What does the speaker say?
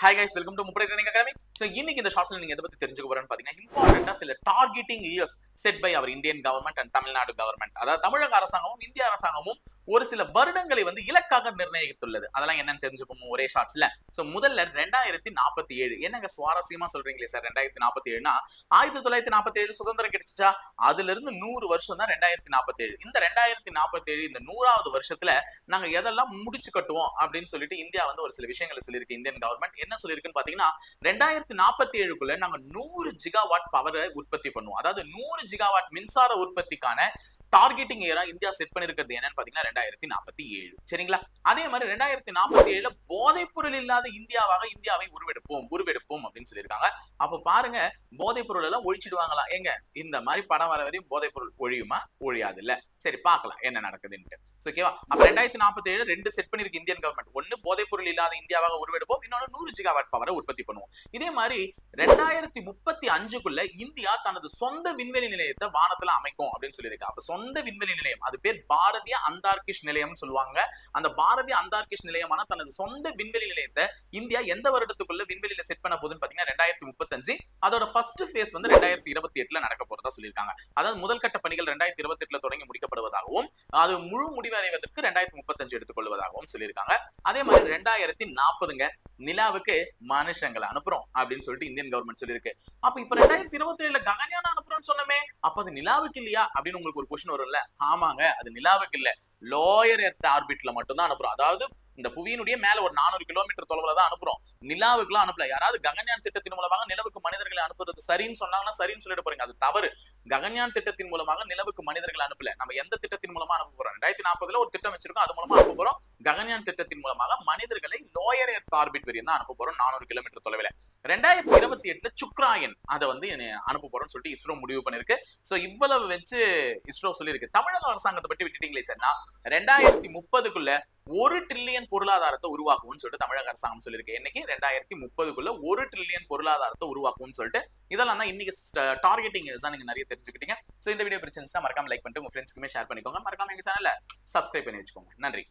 Hi guys welcome to முப்படை training academy so இன்னைக்கு இந்த ஷார்ட்ஸ்ல நீங்க எதை பத்தி தெரிஞ்சுக்க போறேன்னு பாத்தீங்கன்னா இம்பார்ட்டண்டா சில targeting years set by our Indian government and Tamil Nadu government அதாவது தமிழக அரசாங்கமும் இந்திய அரசாங்கமும் ஒரு சில வருடங்களை வந்து இலக்காக நிர்ணயித்துள்ளது. அதெல்லாம் என்னன்னு தெரிஞ்சுக்கோங்க ஒரே ஷார்ட்ஸ்ல ஸோ முதல்ல ரெண்டாயிரத்தி நாற்பத்தி ஏழு என்னங்க சுவாரஸ்யமா சொல்றீங்களே சார் ரெண்டாயிரத்தி நாற்பத்தி ஏழுனா ஆயிரத்தி தொள்ளாயிரத்தி நாற்பத்தி ஏழு சுதந்திரம் கிடைச்சிச்சா? அதுல இருந்து நூறு வருஷம் தான் ரெண்டாயிரத்தி நாற்பத்தி ஏழு இந்த ரெண்டாயிரத்தி நாற்பத்தி ஏழு இந்த நூறாவது வருஷத்துல நாங்க எதெல்லாம் முடிச்சு கட்டுவோம் அப்படின்னு சொல்லிட்டு இந்தியா வந்து ஒரு சில விஷயங்களை சொல்லியிருக்கு. இந்தியன் கவர்மெண்ட் என்ன சொல்லியிருக்குன்னு பாத்தீங்கன்னா ரெண்டாயிரத்தி நாற்பத்தி ஏழுக்குள்ள நாங்க நூறு ஜிகாவாட் பவரை உற்பத்தி பண்ணுவோம். அதாவது நூறு ஜிகாவாட் மின்சார உற்பத்திக்கான டார்கெட்டிங் இயரா இந்தியா செட் பண்ணிருக்கிறது என்னன்னு பாத்தீங்கன்னா ரெண்டாயிரத்தி நாற்பத்தி ஏழு. சரிங்களா? அதே மாதிரி ரெண்டாயிரத்தி நாற்பத்தி ஏழுல போதைப் பொருள் இல்லாத இந்தியாவாக இந்தியாவை உருவெடுப்போம் உருவெடுப்போம் அப்படின்னு சொல்லியிருக்காங்க. அப்ப பாருங்க போதைப் பொருள் எல்லாம் ஒழிச்சிடுவாங்களா? எங்க இந்த மாதிரி படம் வர வரையும் போதைப் பொருள் ஒழியுமா? ஒழியாது இல்ல சரி பார்க்கலாம் என்ன நடக்குதுன்ட்டு. ஓகேவா அப்ப ரெண்டாயிரத்தி நாற்பத்தி ஏழு ரெண்டு செட் பண்ணிருக்கு இந்தியன் கவர்மெண்ட் ஒன்னு போதைப் பொருள் இல்லாத இந்தியாவாக உருவெடுப்போம் இன்னொன்னு நூறு ஜிகாவாட் பவரை உற்பத்தி பண்ணுவோம். இதே மாதிரி ரெண்டாயிரத்தி முப்பத்தி அஞ்சுக்குள்ள இந்தியா தனது சொந்த விண்வெளி நிலையத்தை வானத்துல அமைக்கும் அப்படின்னு சொல்லியிருக்கு. அப்ப சொந்த விண்வெளி நிலையம். அது பேர் பாரதிய அந்தார்கிஷ் நிலையம்னு சொல்லுவாங்க. அந்த பாரதிய அந்தார்கிஷ் நிலையமான தனது சொந்த விண்வெளி நிலையத்தை இந்தியா எந்த வருடத்துக்குள்ள விண்வெளியில செட் பண்ண போகுதுன்னு பாத்தீங்கன்னா ரெண்டாயிரத்தி முப்பத்தஞ்சு. அதோட ஃபர்ஸ்ட் ஃபேஸ் வந்து ரெண்டாயிரத்தி இருபத்தி எட்டுல நடக்க போறதா சொல்லியிருக்காங்க. அதாவது முதல் கட்ட பணிகள் ரெண்டாயிரத்தி இருபத்தி எட்டுல தொடங்கி முடிக்கப்படுவதாகவும் அது முழு முடிவு அடைவதற்கு ரெண்டாயிரத்தி முப்பத்தஞ்சு எடுத்துக்கொள்வதாகவும் சொல்லியிருக்காங்க. அதே மாதிரி ரெண்டாயிரத்தி நாற்பதுங்க. நிலாவுக்கு மனுஷங்களை அனுப்புறோம் அப்படின்னு சொல்லிட்டு இந்தியன் கவர்மெண்ட் சொல்லியிருக்கு. அப்ப இப்ப ரெண்டாயிரத்தி இருபத்தி ஏழுல ககன்யான் அனுப்புறோம்னு சொன்னமே அப்ப அது நிலாவுக்கு இல்லையா அப்படின்னு உங்களுக்கு ஒரு கொஸ்டின் வரும்ல. ஆமாங்க அது நிலாவுக்கு இல்ல. லோயர் எர்த் ஆர்பிட்ல மட்டும்தான் அனுப்புறோம். அதாவது இந்த புவியினுடைய மேல ஒரு நானூறு கிலோமீட்டர் தொலைவுல தான் அனுப்புறோம். நிலாவுக்குலாம் அனுப்பல. யாராவது ககன்யான் திட்டத்தின் மூலமாக நிலவுக்கு மனிதர்களை அனுப்புறது சரின்னு சொன்னாங்கன்னா சரின்னு சொல்லிட்டு போறீங்க. அது தவறு. ககன்யான் திட்டத்தின் மூலமாக நிலவுக்கு மனிதர்களை அனுப்பல. நம்ம எந்த திட்டத்தின் மூலமா அனுப்ப போறோம்? ரெண்டாயிரத்தி நாற்பதுல ஒரு திட்டம் வச்சிருக்கோம். அது மூலமா அனுப்ப போறோம். ககன்யான் திட்டத்தின் மூலமாக மனிதர்களை லோயர் எர்த் ஆர்பிட் வரையும் தான் அனுப்ப போறோம். நானூறு கிலோமீட்டர் தொலைவில். ரெண்டாயிரத்தி இருபத்தி எட்டுல சுக்ராயன் அதை வந்து அனுப்ப போறோம்னு சொல்லிட்டு இஸ்ரோ முடிவு பண்ணிருக்கு சோ இவ்வளவு வச்சு இஸ்ரோ சொல்லியிருக்கு. தமிழக அரசாங்கத்தை பற்றி விட்டுட்டீங்களே சார்னா ரெண்டாயிரத்தி முப்பதுக்குள்ள ஒரு ட்ரில்லியன் பொருளாதாரத்தை உருவாக்கும்னு சொல்லிட்டு தமிழக அரசாங்கம் சொல்லியிருக்கு. என்னைக்கு? ரெண்டாயிரத்தி முப்பதுக்குள்ள ஒரு ட்ரில்லியன் பொருளாதாரத்தை உருவாக்கும்னு சொல்லிட்டு. இதெல்லாம் தான் இன்னைக்கு டார்கெட்டிங் தான் நீங்க நிறைய தெரிஞ்சுக்கிட்டீங்க. சோ இந்த வீடியோ பிடிச்சிருந்துச்சுன்னா மறக்காம லைக் பண்ணிட்டு உங்க ஃப்ரெண்ட்ஸ்க்குமே ஷேர் பண்ணிக்கோங்க. மறக்காம எங்க சேனல சப்ஸ்கிரைப் பண்ணி வச்சுக்கோங்க. நன்றி.